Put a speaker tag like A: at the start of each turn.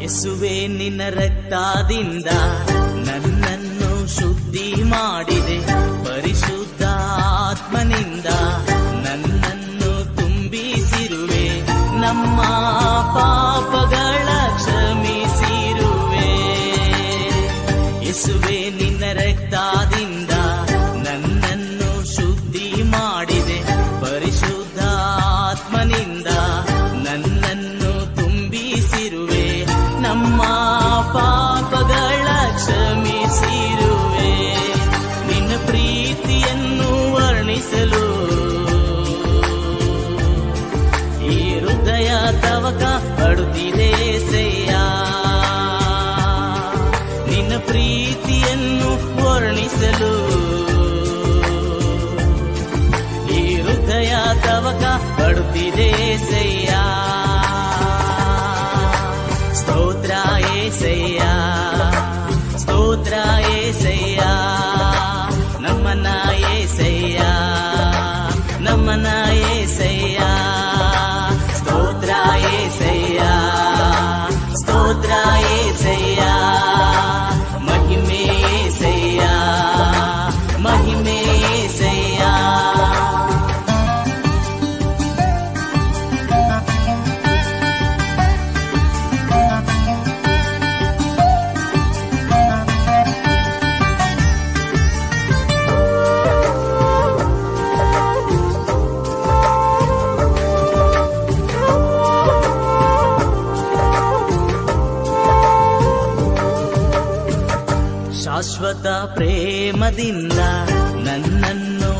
A: ಯೇಸುವೆ ನಿನ್ನ ರಕ್ತದಿಂದ ನನ್ನನ್ನು ಶುದ್ಧಿ ಮಾಡಿದೆ. ಪರಿಶುದ್ಧ ಆತ್ಮನಿಂದ ನನ್ನನ್ನು ತುಂಬಿಸಿರುವೆ. ನಮ್ಮ ಪಾಪಗಳ ಕ್ಷಮಿಸಿರುವೆ. ಯಸುವೆ ನಿನ್ನ ರಕ್ತದಿಂದ ನಮ್ಮ ಪಾಪಗಳ ಕ್ಷಮಿಸಿರುವೆ. ನಿನ್ನ ಪ್ರೀತಿಯನ್ನು ವರ್ಣಿಸಲು. ಈ ಹೃದಯ ತವಕ ಪಡುತ್ತಿದೆ ಸಯ್ಯ. ನಿನ್ನ ಪ್ರೀತಿಯನ್ನು ವರ್ಣಿಸಲು. ಈ ಹೃದಯ ತವಕ ಪಡುತ್ತಿದೆ ಸಯ್ಯ. ఏసయ్యా. స్తోత్ర ఏసయ్యా. నమ్మన ఏసయ్యా. నమ్మన ఏసయ్యా. స్తోత్ర ఏసయ్యా. స్తోత్ర ಶಾಶ್ವತ ಪ್ರೇಮದಿಂದ ನನ್ನನ್ನು